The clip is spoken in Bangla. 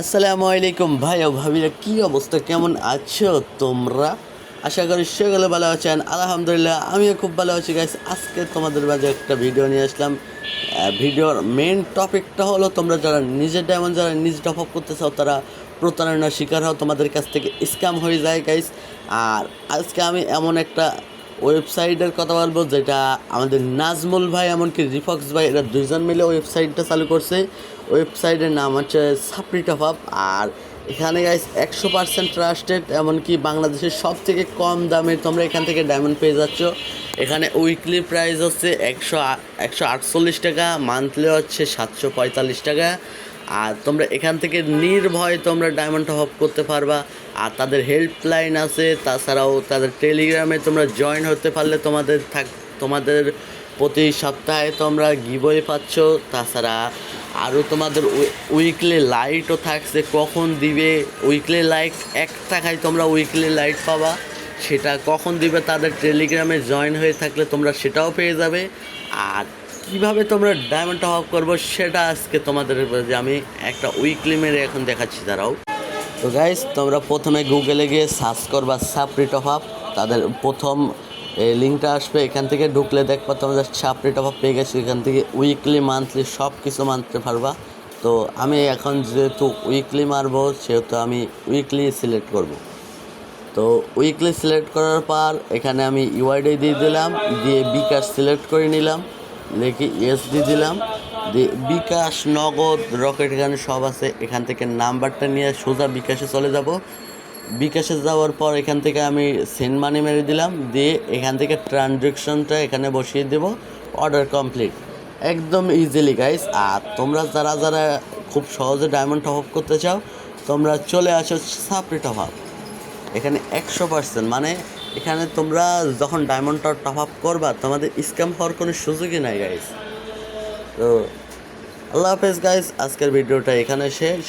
আসসালামু আলাইকুম ভাই ও ভাবিরা, কী অবস্থা? কেমন আছো তোমরা? আশা করি সেগুলো ভালো আছেন। আলহামদুলিল্লাহ, আমিও খুব ভালো আছি গাইস আজকে তোমাদের মাঝে একটা ভিডিও নিয়ে আসলাম। ভিডিওর মেন টপিকটা হলো তোমরা যারা নিজের ডায়মন্ড যারা নিজে টপ আপ করতে চাও তারা প্রতারণার শিকার হও। তোমাদের কাছ থেকে স্ক্যাম হয়ে যায় গাইস আর আজকে আমি এমন একটা ওয়েবসাইটের কথা বলব, যেটা আমাদের নাজমুল ভাই এমনকি রিফক্স ভাই, এরা দুইজন মিলে ওয়েবসাইটটা চালু করছে। ওয়েবসাইটের নাম হচ্ছে সাপরি টপ আপ আর এখানে গাইস একশো পার্সেন্ট ট্রাস্টেড এমনকি বাংলাদেশের সব থেকে কম দামে তোমরা এখান থেকে ডায়মন্ড পেয়ে যাচ্ছ। এখানে উইকলি প্রাইস হচ্ছে একশো একশো আটচল্লিশ টাকা মান্থলি হচ্ছে সাতশো পঁয়তাল্লিশ টাকা। আর তোমরা এখান থেকে নির্ভয়ে তোমরা ডায়মন্ড টপ করতে পারবা। আর তাদের হেল্পলাইন আছে, তাছাড়াও তাদের টেলিগ্রামে তোমরা জয়েন হতে পারলে তোমাদের থাক, তোমাদের প্রতি সপ্তাহে তোমরা গিবই পাচ্ছ। তাছাড়া আরও তোমাদের উইকলি লাইটও থাকছে, কখন দিবে? উইকলি লাইট এক টাকায় তোমরা উইকলি লাইট পাবা। সেটা কখন দিবে? তাদের টেলিগ্রামে জয়েন হয়ে থাকলে তোমরা সেটাও পেয়ে যাবে। আর কীভাবে তোমরা ডায়মন্ড টপ আপ করব সেটা আজকে তোমাদের আমি একটা উইকলি মেরে এখন দেখাচ্ছি তারাও তো গাইস তোমরা প্রথমে গুগলে গিয়ে সার্চ করবা সাপরি টপ আপ তাদের প্রথম লিঙ্কটা আসবে, এখান থেকে ঢুকলে দেখবা তোমরা সাপরি টপ আপ পেয়ে গেছো। এখান থেকে উইকলি মান্থলি সব কিছু মানতে পারবা। তো আমি এখন যেহেতু উইকলি মারবো, সেহেতু আমি উইকলি সিলেক্ট করব। তো উইকলি সিলেক্ট করার পর এখানে আমি ইউআইডি দিয়ে দিলাম, দিয়ে বিকাশ সিলেক্ট করে নিলাম। লিখে ইএসডি দিলাম। দিয়ে বিকাশ, নগদ, রকেট এখানে সব আছে। এখান থেকে নাম্বারটা নিয়ে সোজা বিকাশে চলে যাব। বিকাশে যাওয়ার পর এখান থেকে আমি সেন্ড মানি মেরে দিলাম। দিয়ে এখান থেকে ট্রানজ্যাকশনটা এখানে বসিয়ে দেব। অর্ডার কমপ্লিট একদম ইজিলি গাইস আর তোমরা যারা যারা খুব সহজে ডায়মন্ড টপ আপ করতে চাও, তোমরা চলে আসো সাপরি টপ আপ এখানে একশো পার্সেন্ট মানে এখানে তোমরা যখন ডায়মন্ডটা টপ আপ করবা, তোমাদের স্ক্যাম হওয়ার কোনো সুযোগই নাই গাইজ তো, আল্লাহ হাফেজ গাইজ আজকের ভিডিওটা এখানে শেষ।